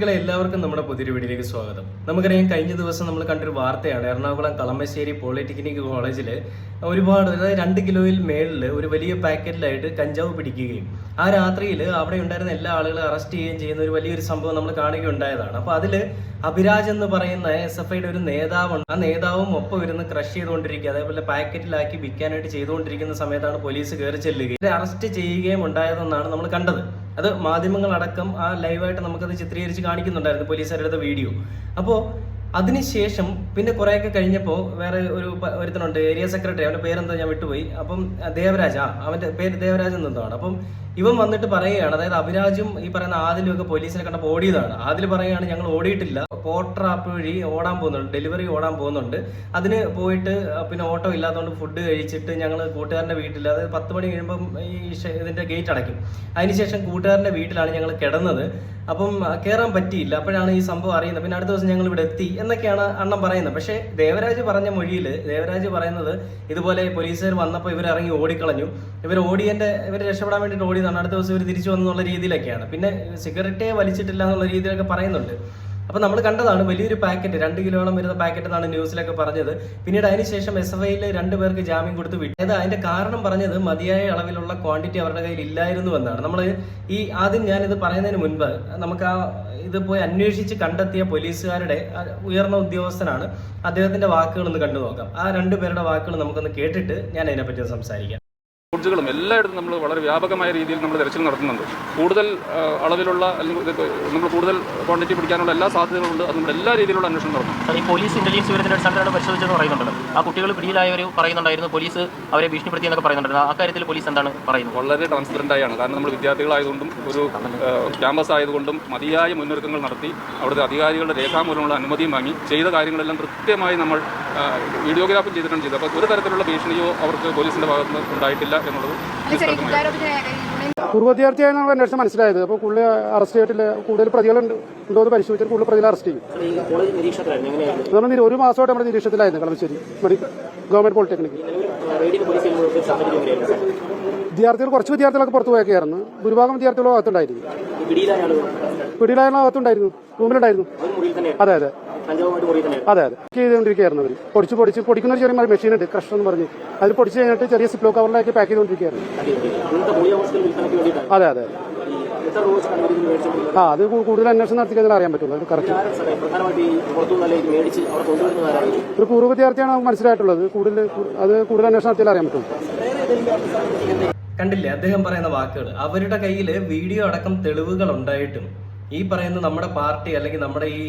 എല്ലാവർക്കും നമ്മുടെ പുതിയൊരു വീഡിയോയിലേക്ക് സ്വാഗതം. നമുക്കറിയാം കഴിഞ്ഞ ദിവസം നമ്മൾ കണ്ടൊരു വാർത്തയാണ്. എറണാകുളം കളമശ്ശേരി പോളിടെക്നിക് കോളേജിൽ ഒരുപാട് അതായത് രണ്ട് കിലോയിൽ മേളിൽ ഒരു വലിയ പാക്കറ്റിലായിട്ട് കഞ്ചാവ് പിടിക്കുകയും ആ രാത്രിയിൽ അവിടെ ഉണ്ടായിരുന്ന എല്ലാ ആളുകളെ അറസ്റ്റ് ചെയ്യുകയും ചെയ്യുന്ന ഒരു വലിയൊരു സംഭവം നമ്മൾ കാണുകയുണ്ടായതാണ്. അപ്പോൾ അതിൽ അഭിരാജ് എന്ന് പറയുന്ന എസ് എഫ് ഐയുടെ ഒരു നേതാവുണ്ട്. ആ നേതാവും ഒപ്പം ഇരുന്ന് ക്രഷ് ചെയ്തുകൊണ്ടിരിക്കുക അതേപോലെ പാക്കറ്റിലാക്കി വിൽക്കാനായിട്ട് ചെയ്തുകൊണ്ടിരിക്കുന്ന സമയത്താണ് പോലീസ് കയറി ചെല്ലുകയും അറസ്റ്റ് ചെയ്യുകയും ഉണ്ടായതെന്നാണ് നമ്മൾ കണ്ടത്. അത് മാധ്യമങ്ങളടക്കം ആ ലൈവായിട്ട് നമുക്കത് ചിത്രീകരിച്ച് കാണിക്കുന്നുണ്ടായിരുന്നു പോലീസുകാരുടെ വീഡിയോ അപ്പോൾ അതിനുശേഷം പിന്നെ കുറേയൊക്കെ കഴിഞ്ഞപ്പോൾ വേറെ ഒരു ഒരുത്തനുണ്ട് ഏരിയ സെക്രട്ടറി അവന്റെ പേരെന്താ ഞാൻ വിട്ടുപോയി. അപ്പം ദേവരാജ അവന്റെ പേര് ദേവരാജ് എന്താണ് അപ്പം ഇവൻ വന്നിട്ട് പറയുകയാണ് അതായത് അഭിരാജും ഈ പറയുന്ന ആദിലും ഒക്കെ പോലീസിനെ കണ്ടപ്പോൾ ഓടിയതാണ്. ആദിൽ പറയുകയാണ് ഞങ്ങൾ ഓടിയിട്ടില്ല. പോർട്ടർ ആപ്പ് വഴി ഓടാൻ പോകുന്നുണ്ട് ഡെലിവറി ഓടാൻ പോകുന്നുണ്ട്. അതിന് പോയിട്ട് പിന്നെ ഓട്ടോ ഇല്ലാത്തതുകൊണ്ട് ഫുഡ് കഴിച്ചിട്ട് ഞങ്ങൾ കൂട്ടുകാരന്റെ വീട്ടിൽ അതായത് പത്ത് മണി കഴിയുമ്പം ഈ ഇതിന്റെ ഗേറ്റ് അടയ്ക്കും. അതിനുശേഷം കൂട്ടുകാരന്റെ വീട്ടിലാണ് ഞങ്ങൾ കിടന്നത്. അപ്പം കയറാൻ പറ്റിയില്ല. അപ്പോഴാണ് ഈ സംഭവം അറിയുന്നത്. പിന്നെ അടുത്ത ദിവസം ഞങ്ങൾ ഇവിടെ എത്തി. എന്നൊക്കെയാണ് അണ്ണൻ പറയുന്നത്. പക്ഷേ ദേവരാജ് പറഞ്ഞ മൊഴിയിൽ ദേവരാജ് പറയുന്നത് ഇതുപോലെ പോലീസുകാർ വന്നപ്പോൾ ഇവർ ഇറങ്ങി ഓടിക്കളഞ്ഞു. ഇവർ ഓടിയന്റെ ഇവർ രക്ഷപ്പെടാൻ വേണ്ടിയിട്ട് ഓടിയതാണ് അടുത്ത ദിവസം ഇവർ തിരിച്ചു വന്നുള്ള രീതിയിലൊക്കെയാണ്. പിന്നെ സിഗരറ്റേ വലിച്ചിട്ടില്ല എന്നുള്ള രീതിയിലൊക്കെ പറയുന്നുണ്ട്. അപ്പോൾ നമ്മൾ കണ്ടതാണ് വലിയൊരു പാക്കറ്റ് രണ്ട് കിലോളം വരുന്ന പാക്കറ്റ് എന്നാണ് ന്യൂസിലൊക്കെ പറഞ്ഞത്. പിന്നീട് അതിനുശേഷം എസ് എഫ് ഐയിൽ രണ്ടുപേർക്ക് ജാമ്യം കൊടുത്ത് വിട്ടു. അതായത് അതിന്റെ കാരണം പറഞ്ഞത് മതിയായ അളവിലുള്ള ക്വാണ്ടിറ്റി അവരുടെ കയ്യിൽ ഇല്ലായിരുന്നു എന്നാണ്. നമ്മൾ ഈ ആദ്യം ഞാനിത് പറയുന്നതിന് മുൻപ് നമുക്ക് ആ ഇത് പോയി അന്വേഷിച്ച് കണ്ടെത്തിയ പോലീസുകാരുടെ ഉയർന്ന ഉദ്യോഗസ്ഥനാണ്. അദ്ദേഹത്തിന്റെ വാക്കുകൾ ഒന്ന് കണ്ടു നോക്കാം ആ രണ്ടുപേരുടെ വാക്കുകൾ നമുക്കൊന്ന് കേട്ടിട്ട് ഞാൻ അതിനെപ്പറ്റി സംസാരിക്കാം. ലോഡ്ജുകളും എല്ലായിടത്തും നമ്മൾ വളരെ വ്യാപകമായ രീതിയിൽ നമ്മൾ തെരച്ചിൽ നടത്തുന്നുണ്ട്. കൂടുതൽ അളവിലുള്ള അല്ലെങ്കിൽ നമ്മൾ കൂടുതൽ ക്വാണ്ടിറ്റി പിടിക്കാനുള്ള എല്ലാ സാധ്യതകളുണ്ട് അത് നമ്മൾ എല്ലാ രീതിയിലുള്ള അന്വേഷണം നടത്തും. ഈ പോലീസ് ഇന്റലിജൻസ് വിവരത്തിന്റെ അടിസ്ഥാനത്തിലാണ് പരിശോധിച്ചെന്ന് പറയുന്നുണ്ട് ആ കുട്ടികൾ പിടിയിലായവർ പറയുന്നുണ്ടായിരുന്നു. പോലീസ് അവരെ ഭീഷണിപ്പെടുത്തി എന്നൊക്കെ പറയുന്നുണ്ടായിരുന്നു. ആ കാര്യത്തിൽ പോലീസ് എന്താണ് പറയുന്നത്? വളരെ ട്രാൻസ്പെറന്റ് ആയാണ്. കാരണം നമ്മൾ വിദ്യാർത്ഥികളായതുകൊണ്ടും ഒരു ക്യാമ്പസ് ആയതുകൊണ്ടും മതിയായ മുന്നൊരുക്കങ്ങൾ നടത്തി അവിടുത്തെ അധികാരികളുടെ രേഖാമൂലമുള്ള അനുമതിയും വാങ്ങി ചെയ്ത കാര്യങ്ങളെല്ലാം കൃത്യമായി നമ്മൾ വീഡിയോഗ്രാഫും ചെയ്തിട്ടാണ് ചെയ്തത്. അപ്പോൾ ഒരു തരത്തിലുള്ള ഭീഷണിയോ അവർക്ക് പോലീസിന്റെ ഭാഗത്ത് നിന്ന് ഉണ്ടായിട്ടില്ല എന്നുള്ളത് പൂർവ പൂർവ നമ്മൾ അന്വേഷണം മനസ്സിലായത്. അപ്പോൾ കൂടുതൽ അറസ്റ്റ് ചെയ്തിട്ടില്ല. കൂടുതൽ പ്രതികളുണ്ട് ഉണ്ടോ എന്ന് പരിശോധിച്ചിട്ട് കൂടുതൽ പ്രതികൾ അറസ്റ്റ് ചെയ്യും. നമ്മൾ ഒരു മാസമായിട്ട് നമ്മുടെ നിരീക്ഷണത്തിലായിരുന്നു കളമശ്ശേരി. മെഡിക്കൽ ഗവൺമെന്റ് പോളിടെക്നിക് വിദ്യാർത്ഥികൾ കുറച്ച് വിദ്യാർത്ഥികളൊക്കെ പുറത്തു പോയൊക്കെയായിരുന്നു. ഭൂരിഭാഗം വിദ്യാർത്ഥികളും അകത്തുണ്ടായിരുന്നു പിടിയിലായ ഭാഗത്തുണ്ടായിരുന്നു പിടിയിലായുള്ള അകത്തുണ്ടായിരുന്നു റൂമിലുണ്ടായിരുന്നു. ഒരു മുറിയിൽ തന്നെ അതെ അതെ. അതെ അതെ. ചെയ്തുകൊണ്ടിരിക്കുകയായിരുന്നു അവർ പൊടിച്ച് പൊടിച്ച് പൊടിക്കുന്ന ഒരു ചെറിയ മെഷീൻ ഉണ്ട് ക്രഷർ എന്ന് പറഞ്ഞ്. അതിൽ പൊടിച്ച് കഴിഞ്ഞിട്ട് ചെറിയ സിപ്ലോ കവറിലാക്കി പാക്ക് ചെയ്തുകൊണ്ടിരിക്കുകയാണ് അതെ അതെ ആ അത് കൂടുതൽ അന്വേഷണം നടത്തി കഴിഞ്ഞാൽ അറിയാൻ പറ്റുള്ളൂ. അത് കറക്റ്റ് ഒരു പൂർവ വിദ്യാർത്ഥിയാണ് നമുക്ക് മനസ്സിലായിട്ടുള്ളത്. കൂടുതൽ അത് കൂടുതൽ അന്വേഷണം നടത്തിയാൽ അറിയാൻ പറ്റുള്ളൂ. കണ്ടില്ലേ? അദ്ദേഹം പറയുന്ന വാക്കുകൾ അവരുടെ കയ്യിൽ വീഡിയോ അടക്കം തെളിവുകൾ ഉണ്ടായിട്ടും ഈ പറയുന്ന നമ്മുടെ പാർട്ടി അല്ലെങ്കിൽ നമ്മുടെ ഈ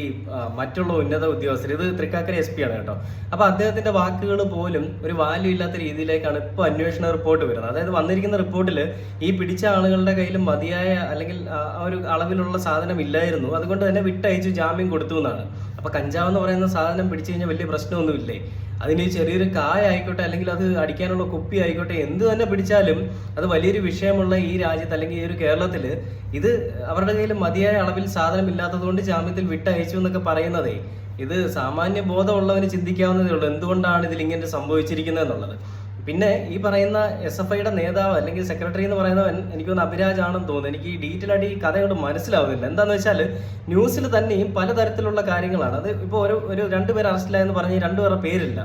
മറ്റുള്ള ഉന്നത ഉദ്യോഗസ്ഥർ ഇത് തൃക്കാക്കര എസ് പി ആണ് കേട്ടോ. അപ്പൊ അദ്ദേഹത്തിന്റെ വാക്കുകൾ പോലും ഒരു വാല്യൂ ഇല്ലാത്ത രീതിയിലേക്കാണ് ഇപ്പൊ അന്വേഷണ റിപ്പോർട്ട് വരുന്നത്. അതായത് വന്നിരിക്കുന്ന റിപ്പോർട്ടിൽ ഈ പിടിച്ച ആളുകളുടെ കയ്യിൽ മതിയായ അല്ലെങ്കിൽ ആ ഒരു അളവിലുള്ള സാധനം ഇല്ലായിരുന്നു. അതുകൊണ്ട് തന്നെ വിട്ടയച്ചു ജാമ്യം കൊടുത്തു എന്നാണ്. അപ്പൊ കഞ്ചാവ് എന്ന് പറയുന്ന സാധനം പിടിച്ചു കഴിഞ്ഞാൽ വലിയ പ്രശ്നമൊന്നുമില്ലേ? അതിന് ചെറിയൊരു കായ ആയിക്കോട്ടെ അല്ലെങ്കിൽ അത് അടിക്കാനുള്ള കുപ്പി ആയിക്കോട്ടെ എന്ത് തന്നെ പിടിച്ചാലും അത് വലിയൊരു വിഷയമുള്ള ഈ രാജ്യത്ത് അല്ലെങ്കിൽ ഈ ഒരു കേരളത്തിൽ ഇത് അവരുടെ കയ്യിൽ മതിയായ അളവിൽ സാധനം ഇല്ലാത്തതുകൊണ്ട് ജാമ്യത്തിൽ വിട്ടയച്ചു എന്നൊക്കെ പറയുന്നതേ. ഇത് സാമാന്യ ബോധമുള്ളവന് ചിന്തിക്കാവുന്നതേ ഉള്ളൂ. എന്തുകൊണ്ടാണ് ഇതിൽ ഇങ്ങനെ സംഭവിച്ചിരിക്കുന്നത് എന്നുള്ളത് പിന്നെ ഈ പറയുന്ന എസ് എഫ് ഐയുടെ നേതാവ് അല്ലെങ്കിൽ സെക്രട്ടറി എന്ന് പറയുന്നവൻ എനിക്കൊന്ന് അഭിരാജ് ആണെന്ന് തോന്നുന്നു. എനിക്ക് ഈ ഡീറ്റെയിൽ ആയിട്ട് ഈ കഥ കൊണ്ട് മനസ്സിലാവുന്നില്ല. എന്താണെന്ന് വെച്ചാൽ ന്യൂസിൽ തന്നെയും പലതരത്തിലുള്ള കാര്യങ്ങളാണ്. അത് ഇപ്പോൾ ഒരു ഒരു രണ്ടുപേർ അറസ്റ്റിലായെന്ന് പറഞ്ഞ് രണ്ടുപേരുടെ പേരില്ല.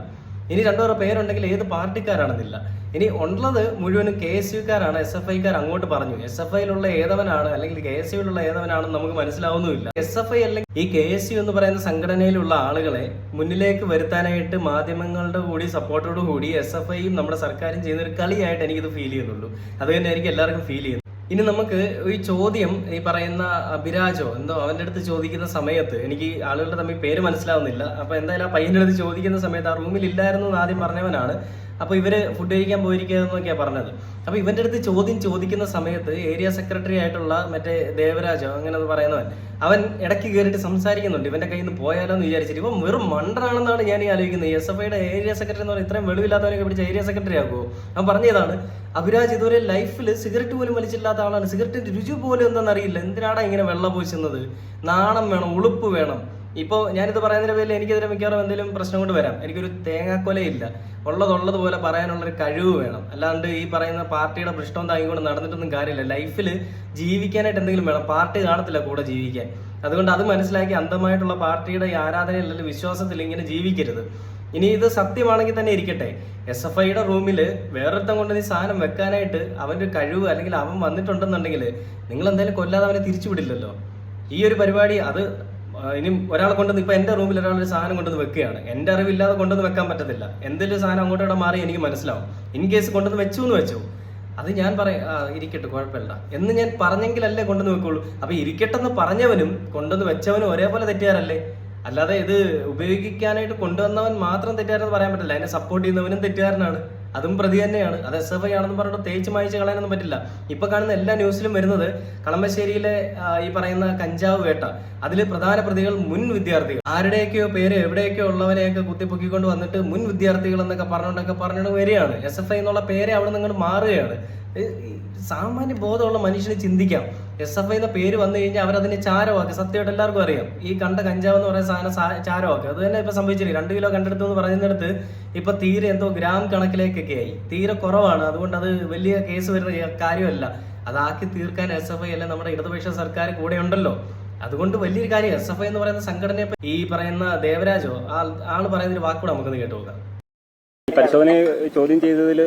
ഇനി രണ്ടുപേരുടെ പേരുണ്ടെങ്കിൽ ഏത് പാർട്ടിക്കാരാണെന്നില്ല. ഇനി ഉള്ളത് മുഴുവനും കെ എസ് യുക്കാരാണ് എസ് എഫ് ഐക്കാർ അങ്ങോട്ട് പറഞ്ഞു. എസ് എഫ് ഐയിലുള്ള ഏതവനാണ് അല്ലെങ്കിൽ കെ എസ് യുയിലുള്ള ഏതവനാണെന്ന് നമുക്ക് മനസ്സിലാവുന്നില്ല എസ് എഫ് ഐ അല്ലെങ്കിൽ ഈ കെ എസ് യു എന്ന് പറയുന്ന സംഘടനയിലുള്ള ആളുകളെ മുന്നിലേക്ക് വരുത്താനായിട്ട് മാധ്യമങ്ങളുടെ കൂടി സപ്പോർട്ടോട് കൂടി എസ് എഫ് ഐയും നമ്മുടെ സർക്കാരും ചെയ്യുന്ന ഒരു കളിയായിട്ട് എനിക്കിത് ഫീൽ ചെയ്യുന്നുള്ളൂ. അത് തന്നെ എനിക്ക് എല്ലാവർക്കും ഫീൽ ചെയ്യുന്നു ഇനി നമുക്ക് ഈ ചോദ്യം ഈ പറയുന്ന അഭിരാജോ എന്തോ അവന്റെ അടുത്ത് ചോദിക്കുന്ന സമയത്ത് എനിക്ക് ആളുകളുടെ തമ്മിൽ പേര് മനസ്സിലാവുന്നില്ല. അപ്പൊ എന്തായാലും ആ പയ്യന്റെ അടുത്ത് ചോദിക്കുന്ന സമയത്ത് ആ റൂമിൽ ഇല്ലായിരുന്നു എന്ന് ആദ്യം പറഞ്ഞവനാണ്. അപ്പൊ ഇവർ ഫുഡ് കഴിക്കാൻ പോയിരിക്കുന്നൊക്കെയാ പറഞ്ഞത്. അപ്പൊ ഇവന്റെ അടുത്ത് ചോദ്യം ചോദിക്കുന്ന സമയത്ത് ഏരിയ സെക്രട്ടറി ആയിട്ടുള്ള മറ്റേ ദേവരാജോ അങ്ങനെ പറയുന്നവൻ അവൻ ഇടയ്ക്ക് കയറിയിട്ട് സംസാരിക്കുന്നുണ്ട്. ഇവന്റെ കയ്യിൽ നിന്ന് പോയാലോ എന്ന് വിചാരിച്ചിട്ട്. ഇവൻ വെറും മണ്ടനാണെന്നാണ് ഞാൻ ഈ ആലോചിക്കുന്നത്. എസ് എഫ് ഐയുടെ ഏരിയ സെക്രട്ടറി എന്ന് പറഞ്ഞാൽ ഇത്രയും വെളിവില്ലാത്തവനൊക്കെ പിടിച്ച ഏരിയ സെക്രട്ടറി ആകുമോ അവൻ പറഞ്ഞതാണ് അഭിരാജ് ഇതുവരെ ലൈഫിൽ സിഗരറ്റ് പോലും വലിച്ചില്ലാത്ത ആളാണ്. സിഗരറ്റിന്റെ രുചി പോലും എന്താണെന്ന് അറിയില്ല. എന്തിനാടാ ഇങ്ങനെ വെള്ളം പൂശുന്നത് നാണം വേണം ഉളുപ്പ് വേണം. ഇപ്പോൾ ഞാനിത് പറയുന്നതിന് പേരിൽ എനിക്കെതിരെ മിക്കവാറും എന്തെങ്കിലും പ്രശ്നം കൊണ്ട് വരാം. എനിക്കൊരു തേങ്ങാക്കൊലയില്ല. ഉള്ളതുള്ളത് പോലെ പറയാനുള്ളൊരു കഴിവ് വേണം. അല്ലാണ്ട് ഈ പറയുന്ന പാർട്ടിയുടെ പൃഷ്ഠം താങ്ങിക്കൊണ്ട് നടന്നിട്ടൊന്നും കാര്യമില്ല. ലൈഫിൽ ജീവിക്കാനായിട്ട് എന്തെങ്കിലും വേണം. പാർട്ടി കാണത്തില്ല കൂടെ ജീവിക്കാൻ. അതുകൊണ്ട് അത് മനസ്സിലാക്കി അന്ധമായിട്ടുള്ള പാർട്ടിയുടെ ആരാധനയിൽ അല്ലെങ്കിൽ വിശ്വാസത്തിൽ ഇങ്ങനെ ജീവിക്കരുത്. ഇനി ഇത് സത്യമാണെങ്കിൽ തന്നെ ഇരിക്കട്ടെ. എസ് എഫ് ഐയുടെ റൂമിൽ വേറൊരുത്തം കൊണ്ട് നീ സാധനം വെക്കാനായിട്ട് അവന്റെ കഴിവ് അല്ലെങ്കിൽ അവൻ വന്നിട്ടുണ്ടെന്നുണ്ടെങ്കിൽ നിങ്ങൾ എന്തായാലും കൊല്ലാതെ അവനെ തിരിച്ചു വിടില്ലല്ലോ ഈ ഒരു പരിപാടി അത് ഇനി ഒരാൾ കൊണ്ടുവന്ന് ഇപ്പൊ എന്റെ റൂമിൽ ഒരാൾ ഒരു സാധനം കൊണ്ടുവന്ന് വെക്കുകയാണ്. എന്റെ അറിവില്ലാതെ കൊണ്ടുവന്ന് വെക്കാൻ പറ്റത്തില്ല. എന്തെങ്കിലും സാധനം അങ്ങോട്ടും ഇവിടെ മാറി എനിക്ക് മനസ്സിലാവും. ഇൻ കേസ് കൊണ്ടുവന്ന് വെച്ചു എന്ന് വെച്ചു. അത് ഞാൻ പറയാം. ഇരിക്കട്ടെ കുഴപ്പമില്ല. എന്ന് ഞാൻ പറഞ്ഞെങ്കിലല്ലേ കൊണ്ടുവന്ന് വെക്കുള്ളൂ. അപ്പൊ ഇരിക്കട്ടെന്ന് പറഞ്ഞവനും കൊണ്ടുവന്ന് വെച്ചവനും ഒരേപോലെ തെറ്റുകാരല്ലേ അല്ലാതെ ഇത് ഉപയോഗിക്കാനായിട്ട് കൊണ്ടുവന്നവൻ മാത്രം തെറ്റുകാരെന്ന് പറയാൻ പറ്റില്ല അതിനെ സപ്പോർട്ട് ചെയ്യുന്നവനും തെറ്റുകാരനാണ് അതും പ്രതി തന്നെയാണ്. അത് എസ് എഫ് ഐ ആണെന്ന് പറഞ്ഞിട്ട് തേച്ച് മായ്ച്ച് കളയാനൊന്നും പറ്റില്ല. ഇപ്പൊ കാണുന്ന എല്ലാ ന്യൂസിലും വരുന്നത് കളമശ്ശേരിയിലെ ഈ പറയുന്ന കഞ്ചാവ് വേട്ട. അതിൽ പ്രധാന പ്രതികൾ മുൻ വിദ്യാർത്ഥികൾ. ആരുടെയൊക്കെയോ പേര് എവിടെയൊക്കെയോ ഉള്ളവരെയൊക്കെ കുത്തിപ്പൊക്കിക്കൊണ്ട് വന്നിട്ട് മുൻ വിദ്യാർത്ഥികൾ എന്നൊക്കെ പറഞ്ഞുകൊണ്ടൊക്കെ പറഞ്ഞുകൊണ്ട് വരികയാണ്. എസ് എഫ് ഐ എന്നുള്ള പേരെ അവിടെ നിങ്ങൾ മാറുകയാണ്. സാമാന്യ ബോധമുള്ള മനുഷ്യന് ചിന്തിക്കാം. എസ് എഫ് ഐ എന്ന പേര് വന്നു കഴിഞ്ഞാൽ അവരതിനെ ചാരമാക്കി. സത്യമായിട്ട് എല്ലാവർക്കും അറിയാം. ഈ കണ്ട കഞ്ചാവ് എന്ന് പറയുന്ന സാധനം ചാരമാക്കി. അത് തന്നെ ഇപ്പൊ സംഭവിച്ചില്ല? രണ്ട് കിലോ കണ്ടെടുത്തു എന്ന് പറയുന്നിടത്ത് ഇപ്പൊ തീരെ എന്തോ ഗ്രാം കണക്കിലേക്കൊക്കെ ആയി. തീരെ കുറവാണ്. അതുകൊണ്ട് അത് വലിയ കേസ് വരുന്ന കാര്യമല്ല. അതാക്കി തീർക്കാൻ എസ് എഫ് ഐ അല്ല നമ്മുടെ ഇടതുപക്ഷ സർക്കാർ കൂടെ ഉണ്ടല്ലോ. അതുകൊണ്ട് വലിയൊരു കാര്യം എസ് എഫ് ഐ എന്ന് പറയുന്ന സംഘടനയെ ഈ പറയുന്ന ദേവരാജോ ആൾ ആൾ പറയുന്ന ഒരു വാക്കുകൂടെ നമുക്കൊന്ന് കേട്ടു നോക്കാം. പരിശോധന ചോദ്യം ചെയ്തതിൽ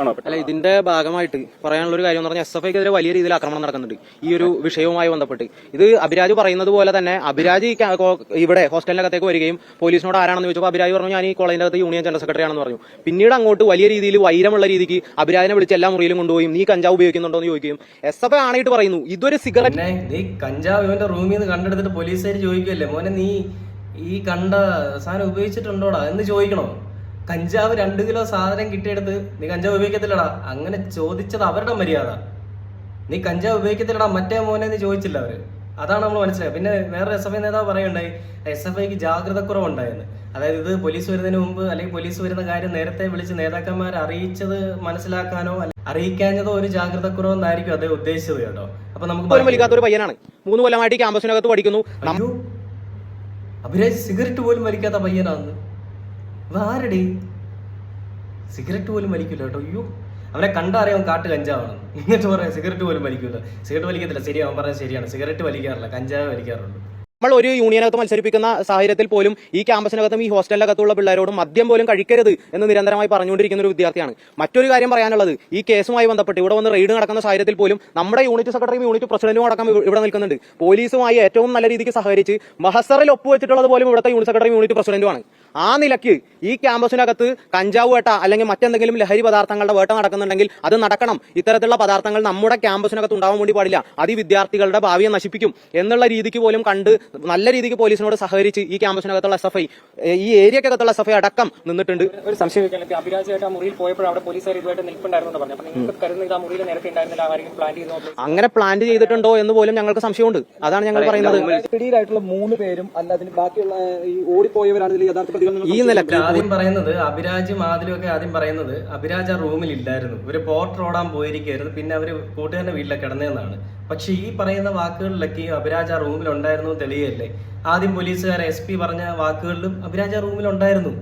ആണോ? അല്ല ഇതിന്റെ ഭാഗമായിട്ട് പറയാനുള്ള ഒരു കാര്യം എന്ന് പറഞ്ഞാൽ എസ് എഫ് ഐക്കെതിരെ വലിയ രീതിയിൽ ആക്രമണം നടക്കുന്നുണ്ട്. ഈ ഒരു വിഷയവുമായി ബന്ധപ്പെട്ട്. ഇത് അഭിരാജ് പറയുന്നത് പോലെ തന്നെ അഭിരാജ് ഇവിടെ ഹോസ്റ്റലിനകത്തേക്ക് വരികയും പോലീസിനോട് ആരാണെന്ന് ചോദിച്ചപ്പോൾ അഭിരാജ് പറഞ്ഞു ഞാൻ ഈ കോളേജിന്റെ അകത്ത് യൂണിയൻ ജനറൽ സെക്രട്ടറി ആണെന്ന് പറഞ്ഞു. പിന്നീട് അങ്ങോട്ട് വലിയ രീതിയിൽ വൈരമുള്ള രീതിക്ക് അഭിരാജിനെ വിളിച്ച് എല്ലാ മുറിയിലും കൊണ്ടുപോയി നീ കഞ്ചാവ് ഉപയോഗിക്കുന്നുണ്ടോ? എന്ന് ചോദിക്കുകയും എസ് എഫ് ഐ ആണായിട്ട് പറയുന്നു. ഇതൊരു സിഗരറ്റ് നീ കഞ്ചാവ് ഇവന്റെ റൂമിൽ നിന്ന് കണ്ടെടുത്തിട്ട് പോലീസുകാർ ചോദിക്കുമല്ലേ മോനെ നീ ഈ കണ്ട സാധനം ഉപയോഗിച്ചിട്ടുണ്ടോടാ? എന്ന് ചോദിക്കണോ? കഞ്ചാവ് രണ്ട് കിലോ സാധനം കിട്ടിയെടുത്ത് നീ കഞ്ചാവ് ഉപയോഗിക്കത്തില്ലടാ. അങ്ങനെ ചോദിച്ചത് അവരുടെ മര്യാദ. നീ കഞ്ചാവ് ഉപയോഗിക്കത്തില്ലടാ മറ്റേ മോനെ നീ ചോദിച്ചില്ല അവർ. അതാണ് നമ്മൾ മനസ്സിലായത്. പിന്നെ വേറെ എസ് എഫ് ഐ നേതാവ് പറയുണ്ടായി എസ് എഫ് ഐക്ക് ജാഗ്രത കുറവുണ്ടായിരുന്നു അതായത് ഇത് പോലീസ് വരുന്നതിന് മുമ്പ് അല്ലെങ്കിൽ പോലീസ് വരുന്ന കാര്യം നേരത്തെ വിളിച്ച് നേതാക്കന്മാർ അറിയിച്ചത് മനസ്സിലാക്കാനോ അറിയിക്കാഞ്ഞതോ ഒരു ജാഗ്രത കുറവെന്നായിരിക്കും അദ്ദേഹം ഉദ്ദേശിച്ചത് കേട്ടോ. അപ്പൊ നമുക്ക് വലിക്കാത്ത ഒരു പയ്യനാണ്. മൂന്ന് കൊല്ലമായിട്ട് ക്യാമ്പസിനകത്ത് പഠിക്കുന്നു. അഭിരാജ് സിഗരറ്റ് പോലും വലിക്കാത്ത പയ്യനാന്ന് ഇതാരടി സിഗരറ്റ് പോലും വലിക്കില്ല കേട്ടോ. അയ്യോ. അവനെ കണ്ടറിയാം അവൻ കാട്ട് കഞ്ചാവാണ്. എന്നിട്ട് പറയാം സിഗരറ്റ് പോലും വലിക്കില്ല സിഗരറ്റ് വലിക്കത്തില്ല. ശരി അവൻ പറഞ്ഞത് ശരിയാണ്. സിഗരറ്റ് വലിക്കാറില്ല. കഞ്ചാവ് വലിക്കാറുള്ളൂ. നമ്മൾ ഒരു യൂണിയനകത്ത് മത്സരിപ്പിക്കുന്ന സാഹചര്യത്തിൽ പോലും ഈ ക്യാമ്പസിനകത്തും ഈ ഹോസ്റ്റലിനകത്തുള്ള പിള്ളേരോടും മദ്യം പോലും കഴിക്കരുത് എന്ന് നിരന്തരമായി പറഞ്ഞുകൊണ്ടിരിക്കുന്ന ഒരു വിദ്യാർത്ഥിയാണ്. മറ്റൊരു കാര്യം പറയാനുള്ളത് ഈ കേസുമായി ബന്ധപ്പെട്ട് ഇവിടെ വന്ന് റെയ്ഡ് നടക്കുന്ന സാഹചര്യത്തിൽ പോലും നമ്മുടെ യൂണിറ്റ് സെക്രട്ടറിയും യൂണിറ്റ് പ്രസിഡന്റും അടക്കം ഇവ- ഇവിടെ നിൽക്കുന്നുണ്ട്. പോലീസുമായി ഏറ്റവും നല്ല രീതിക്ക് സഹകരിച്ച് മഹസറിൽ ഒപ്പുവെച്ചിട്ടുള്ളത് പോലും ഇവിടുത്തെ യൂണിറ്റ് സെക്രട്ടറിയും യൂണിറ്റ് പ്രസിഡന്റുമാണ്. ആ നിലയ്ക്ക് ഈ ക്യാമ്പസിനകത്ത് കഞ്ചാവ് വേട്ട അല്ലെങ്കിൽ മറ്റെന്തെങ്കിലും ലഹരി പദാർത്ഥങ്ങളുടെ വേട്ട നടക്കുന്നുണ്ടെങ്കിൽ അത് നടക്കണം. ഇത്തരത്തിലുള്ള പദാർത്ഥങ്ങൾ നമ്മുടെ ക്യാമ്പസിനകത്ത് ഉണ്ടാവാൻ വേണ്ടി പാടില്ല. അത് ഈ വിദ്യാർത്ഥികളുടെ ഭാവിയെ നശിപ്പിക്കും. എന്നുള്ള രീതിക്ക് പോലും കണ്ട് നല്ല രീതിക്ക് പോലീസിനോട് സഹകരിച്ച് ഈ ക്യാമ്പസിനകത്തുള്ള എസ് എഫ് ഐ ഈ ഏരിയക്കകത്തുള്ള എസ് എഫ് ഐ അടക്കം നിന്നിട്ടുണ്ട്. ഒരു സംശയം അഭിരാജായിട്ട് മുറിയിൽ പോയപ്പോൾ അവിടെ പോലീസുകാർ ഇതുമായിട്ട് നിൽപ്പുണ്ടായിരുന്നു എന്ന് പറഞ്ഞു. അപ്പോൾ നിങ്ങൾക്ക് കരുതുന്നത് ഇത് ആ മുറിയിൽ നേരത്തെ ഉണ്ടായിരുന്നില്ല ആരെങ്കിലും പ്ലാൻ ചെയ്ത് അങ്ങനെ പ്ലാൻ ചെയ്തിട്ടുണ്ടോ എന്ന് പോലും ഞങ്ങൾക്ക് സംശയമുണ്ട്. അതാണ് ഞങ്ങൾ പറയുന്നത്. പിടിയിലായിട്ടുള്ള മൂന്ന് പേരും അല്ല അതിന് ബാക്കിയുള്ള ഈ ഓടിപ്പോയവരാണ് ഇതിൽ യഥാർത്ഥ പ്രതികൾ ഈ നിലയ്ക്ക് ആദ്യം പറയുന്നത് അഭിരാജും ആദിലും ഒക്കെ ആദ്യം പറയുന്നത് അഭിരാജ് ആ റൂമിൽ ഇല്ലായിരുന്നു ഒരു പോർട്ട് റോഡാൻ പോയിരിക്കായിരുന്നു പിന്നെ അവർ കൂട്ടുകാരന്റെ വീട്ടിലെ കിടന്നതെന്നാണ് പക്ഷെ ഈ പറയുന്ന വാക്കുകളിലൊക്കെ അഭിരാജ് ആ റൂമിൽ ഉണ്ടായിരുന്നു തെളിയല്ലേ? ആദ്യം പോലീസുകാർ എസ് പി പറഞ്ഞ വാക്കുകളിലും അഭിരാജ് ആ റൂമിൽ ഉണ്ടായിരുന്നു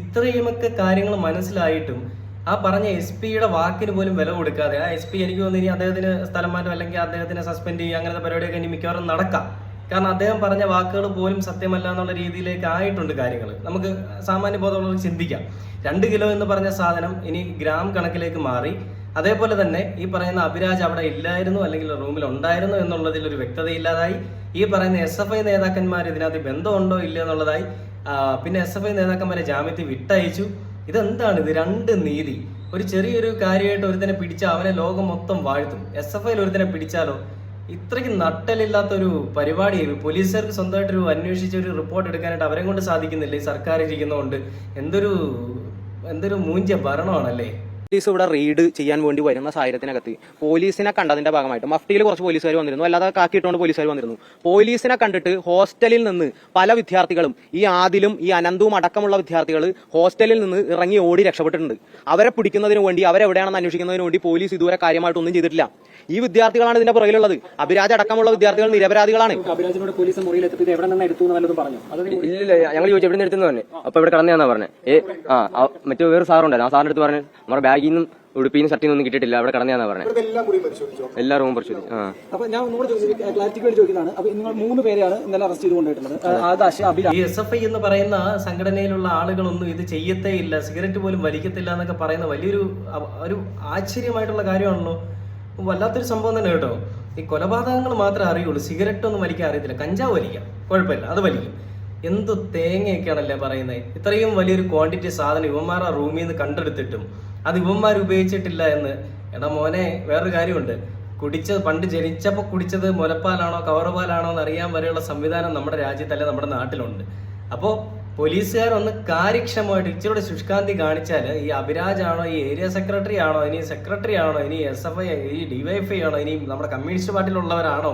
ഇത്രയുമൊക്കെ കാര്യങ്ങൾ മനസ്സിലായിട്ടും ആ പറഞ്ഞ എസ് പിയുടെ വാക്കിന് പോലും വില കൊടുക്കാതെ ആ എസ് പി എനിക്ക് തോന്നുന്നു ഇനി അദ്ദേഹത്തിന് സ്ഥലം മാറ്റം അല്ലെങ്കിൽ അദ്ദേഹത്തിനെ സസ്പെൻഡ് ചെയ്യുക അങ്ങനത്തെ പരിപാടിയൊക്കെ ഇനി മിക്കവാറും നടക്കാം. കാരണം അദ്ദേഹം പറഞ്ഞ വാക്കുകൾ പോലും സത്യമല്ല എന്നുള്ള രീതിയിലേക്ക് ആയിട്ടുണ്ട് കാര്യങ്ങൾ. നമുക്ക് സാമാന്യ ബോധമുള്ളവർ ചിന്തിക്കാം. രണ്ട് കിലോ എന്ന് പറഞ്ഞ സാധനം ഇനി ഗ്രാം കണക്കിലേക്ക് മാറി. അതേപോലെ തന്നെ ഈ പറയുന്ന അഭിരാജ് അവിടെ ഇല്ലായിരുന്നു അല്ലെങ്കിൽ റൂമിൽ ഉണ്ടായിരുന്നു എന്നുള്ളതിൽ ഒരു വ്യക്തതയില്ലാതായി. ഈ പറയുന്ന എസ് എഫ് ഐ നേതാക്കന്മാർ ഇതിനകത്ത് ബന്ധമുണ്ടോ ഇല്ല എന്നുള്ളതായി പിന്നെ എസ് എഫ് ഐ നേതാക്കന്മാരെ ജാമ്യത്തിൽ വിട്ടയച്ചു. ഇതെന്താണ്? ഇത് രണ്ട് നീതി. ഒരു ചെറിയൊരു കാര്യമായിട്ട് ഒരുത്തനെ പിടിച്ചാൽ അവനെ ലോകം മൊത്തം വാഴ്ത്തും. എസ് എഫ് ഐയിൽ ഒരുത്തനെ പിടിച്ചാലോ? ഇത്രയ്ക്ക് നട്ടലില്ലാത്ത ഒരു പരിപാടി. പോലീസുകാർക്ക് സ്വന്തമായിട്ടൊരു അന്വേഷിച്ച് ഒരു റിപ്പോർട്ട് എടുക്കാനായിട്ട് അവരെ കൊണ്ട് സാധിക്കുന്നില്ല. ഈ സർക്കാർ ഇരിക്കുന്നതുകൊണ്ട് എന്തൊരു എന്തൊരു മൂഞ്ച ഭരണമാണല്ലേ? നോട്ടീസ് ഇവിടെ റെയ്ഡ് ചെയ്യാൻ വേണ്ടി വരുന്ന സാഹചര്യത്തിനകത്ത് പോലീസിനെ കണ്ടതിന്റെ ഭാഗമായിട്ട് മഫ്റ്റിയിൽ കുറച്ച് പോലീസുകാർ വന്നിരുന്നു. അല്ലാതെ കാക്കിയിട്ടുകൊണ്ട് പോലീസുകാർ വന്നിരുന്നു. പോലീസിനെ കണ്ടിട്ട് ഹോസ്റ്റലിൽ നിന്ന് പല വിദ്യാർത്ഥികളും ഈ ആദിലും ഈ അനന്തവും അടക്കമുള്ള വിദ്യാർത്ഥികൾ ഹോസ്റ്റലിൽ നിന്ന് ഇറങ്ങി ഓടി രക്ഷപ്പെട്ടിട്ടുണ്ട്. അവരെ പിടിക്കുന്നതിന് വേണ്ടി അവരെവിടെയാണെന്ന് അന്വേഷിക്കുന്നതിന് വേണ്ടി പോലീസ് ഇതുവരെ കാര്യമായിട്ടൊന്നും ചെയ്തിട്ടില്ല. ഈ വിദ്യാർത്ഥികളാണ് ഇതിന്റെ പുറകിലുള്ളത്. അഭിരാജ് അടക്കമുള്ള വിദ്യാർത്ഥികൾ നിരപരാധികളാണ്. ഇല്ല ഞങ്ങൾ ചോദിച്ചു എവിടെ നിന്ന് എടുത്തു പറഞ്ഞു. അപ്പൊ ഇവിടെ കടന്നു പറഞ്ഞത് ഏ ആ മറ്റു വേറെ സാറുണ്ടായിരുന്നു. ആ സാറിന്റെ അടുത്ത് പറഞ്ഞു നമ്മുടെ ബാഗിൽ നിന്നും സർട്ടിന് ഒന്നും നിന്നും കിട്ടിയിട്ടില്ല. അവിടെ കടന്നാന്നാ പറഞ്ഞത് എല്ലാ റൂമും പരിശോധിച്ചു ആ. അപ്പൊ ഞാൻ ഒന്നുകൂടെ ക്ലാരിറ്റിക്ക് വേണ്ടി ചോദിക്കുന്നതാണ്. അപ്പൊ നിങ്ങൾ മൂന്ന് പേരെയാണ് ഇന്നലെ അറസ്റ്റ് ചെയ്ത് കൊണ്ടുപോയിട്ടുള്ളത്. ആദാശ് അഭിരാജ് ഈ എസ് എഫ് ഐ എന്ന് പറയുന്ന സംഘടനയിലുള്ള ആളുകളൊന്നും ഇത് ചെയ്യത്തേ ഇല്ല സിഗരറ്റ് പോലും വലിക്കത്തില്ല എന്നൊക്കെ പറയുന്ന വലിയൊരു ഒരു ആശ്ചര്യമായിട്ടുള്ള കാര്യമാണല്ലോ. വല്ലാത്തൊരു സംഭവം തന്നെ കേട്ടോ. ഈ കൊലപാതകങ്ങൾ മാത്രമേ അറിയുള്ളൂ. സിഗരറ്റ് ഒന്നും വലിക്കാൻ അറിയത്തില്ല. കഞ്ചാവ് വലിക്കാം. കുഴപ്പമില്ല. അത് വലിക്കും. എന്ത് തേങ്ങയൊക്കെയാണല്ലേ പറയുന്നത്? ഇത്രയും വലിയൊരു ക്വാണ്ടിറ്റി സാധനം ഇവന്മാരുടെ റൂമിൽ നിന്ന് കണ്ടെടുത്തിട്ടും അത് ഇവന്മാർ ഉപയോഗിച്ചിട്ടില്ല എന്ന്. എടാ മോനെ വേറൊരു കാര്യമുണ്ട്. കുടിച്ചത് പണ്ട് ജനിച്ചപ്പോൾ കുടിച്ചത് മുലപ്പാലാണോ കവറുപാലാണോ എന്ന് അറിയാൻ വരെയുള്ള സംവിധാനം നമ്മുടെ രാജ്യത്തല്ല നമ്മുടെ നാട്ടിലുണ്ട്. അപ്പോൾ പോലീസുകാർ ഒന്ന് കാര്യക്ഷമമായിട്ട് ഇച്ചിരി ശുഷ്കാന്തി കാണിച്ചാൽ ഈ അഭിരാജ് ആണോ ഈ ഏരിയ സെക്രട്ടറി ആണോ ഇനി സെക്രട്ടറി ആണോ ഇനി എസ് എഫ് ഐ ഈ ഡിവൈഎഫ്ഐ ആണോ ഇനി നമ്മുടെ കമ്മ്യൂണിസ്റ്റ് പാർട്ടിയിലുള്ളവരാണോ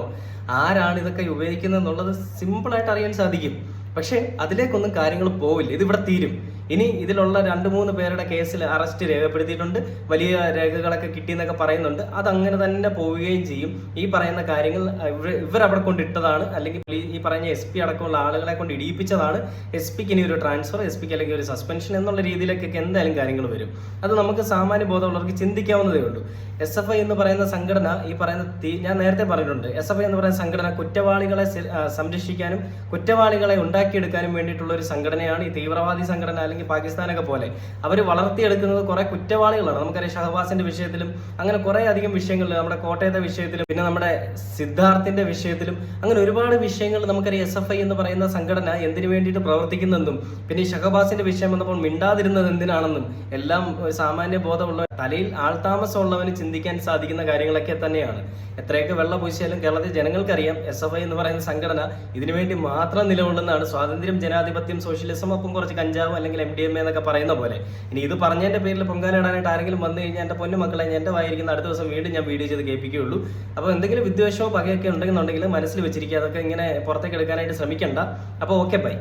ആരാണ് ഇതൊക്കെ ഉപയോഗിക്കുന്നത് എന്നുള്ളത് സിമ്പിളായിട്ട് അറിയാൻ സാധിക്കും. പക്ഷേ അതിലേക്കൊന്നും കാര്യങ്ങൾ പോവില്ല. ഇതിവിടെ തീരും. ഇനി ഇതിലുള്ള രണ്ട് മൂന്ന് പേരുടെ കേസിൽ അറസ്റ്റ് രേഖപ്പെടുത്തിയിട്ടുണ്ട്. വലിയ രേഖകളൊക്കെ കിട്ടിയെന്നൊക്കെ പറയുന്നുണ്ട്. അത് അങ്ങനെ തന്നെ പോവുകയും ചെയ്യും. ഈ പറയുന്ന കാര്യങ്ങൾ ഇവർ ഇവരവിടെ കൊണ്ടിട്ടതാണ് അല്ലെങ്കിൽ ഈ- പറഞ്ഞ എസ് പി അടക്കമുള്ള ആളുകളെ കൊണ്ട് ഇടിയിപ്പിച്ചതാണ്. എസ് പിക്ക് ഇനി ഒരു ട്രാൻസ്ഫർ എസ് പിക്ക് അല്ലെങ്കിൽ ഒരു സസ്പെൻഷൻ എന്നുള്ള രീതിയിലേക്കൊക്കെ എന്തായാലും കാര്യങ്ങൾ വരും. അത് നമുക്ക് സാമാന്യ ബോധമുള്ളവർക്ക് ചിന്തിക്കാവുന്നതേ ഉള്ളൂ. എസ് എഫ് ഐ എന്ന് പറയുന്ന സംഘടന ഈ പറയുന്ന ഞാൻ നേരത്തെ പറഞ്ഞിട്ടുണ്ട്. എസ് എഫ് ഐ എന്ന് പറയുന്ന സംഘടന കുറ്റവാളികളെ സംരക്ഷിക്കാനും കുറ്റവാളികളെ ഉണ്ടാക്കിയെടുക്കാനും വേണ്ടിയിട്ടുള്ള ഒരു സംഘടനയാണ് ഈ തീവ്രവാദി സംഘടന അല്ലെങ്കിൽ പാകിസ്ഥാനൊക്കെ പോലെ. അവർ വളർത്തിയെടുക്കുന്നത് കുറെ കുറ്റവാളികളാണ്. നമുക്കറിയാം ഷഹബാസിന്റെ വിഷയത്തിലും അങ്ങനെ കുറെ അധികം വിഷയങ്ങളിൽ നമ്മുടെ കോട്ടയത്തെ വിഷയത്തിലും പിന്നെ നമ്മുടെ സിദ്ധാർത്ഥിന്റെ വിഷയത്തിലും അങ്ങനെ ഒരുപാട് വിഷയങ്ങൾ നമുക്കറിയാം എസ് എഫ് ഐ എന്ന് പറയുന്ന സംഘടന എന്തിനു വേണ്ടിയിട്ട് പ്രവർത്തിക്കുന്നെന്നും പിന്നെ ഈ ഷഹബാസിന്റെ വിഷയം വന്നപ്പോൾ മിണ്ടാതിരുന്നത് എന്തിനാണെന്നും എല്ലാം സാമാന്യ ബോധമുള്ള തലയിൽ ആൾതാമസമുള്ളവന് ചിന്തിക്കാൻ സാധിക്കുന്ന കാര്യങ്ങളൊക്കെ തന്നെയാണ്. എത്രയൊക്കെ വെള്ള പൂശിയാലും കേരളത്തിലെ ജനങ്ങൾക്കറിയാം എസ് എഫ് ഐ എന്ന് പറയുന്ന സംഘടന ഇതിനുവേണ്ടി മാത്രം നിലകൊള്ളുന്നതാണ്. സ്വാതന്ത്ര്യം ജനാധിപത്യം സോഷ്യലിസം ഒപ്പം കുറച്ച് കഞ്ചാവ് അല്ലെങ്കിൽ എം ഡി എം എന്നൊക്കെ പറയുന്ന പോലെ. ഇനി ഇത് പറഞ്ഞതിന്റെ പേരിൽ പൊങ്കാലിടാനായിട്ട് ആരെങ്കിലും വന്നു കഴിഞ്ഞാൽ എന്റെ പൊന്നു മക്കളെ എന്റെ വായിരിക്കുന്ന അടുത്ത ദിവസം വീണ്ടും ഞാൻ വീഡിയോ ചെയ്ത് കേൾപ്പിക്കുകയുള്ളൂ. അപ്പോൾ എന്തെങ്കിലും വിദ്വേഷമോ പകയൊക്കെ ഉണ്ടെന്നുണ്ടെങ്കിൽ മനസ്സിൽ വെച്ചിരിക്കുക. അതൊക്കെ ഇങ്ങനെ പുറത്തേക്ക് എടുക്കാനായിട്ട് ശ്രമിക്കണ്ട. അപ്പോൾ ഓക്കെ ബൈ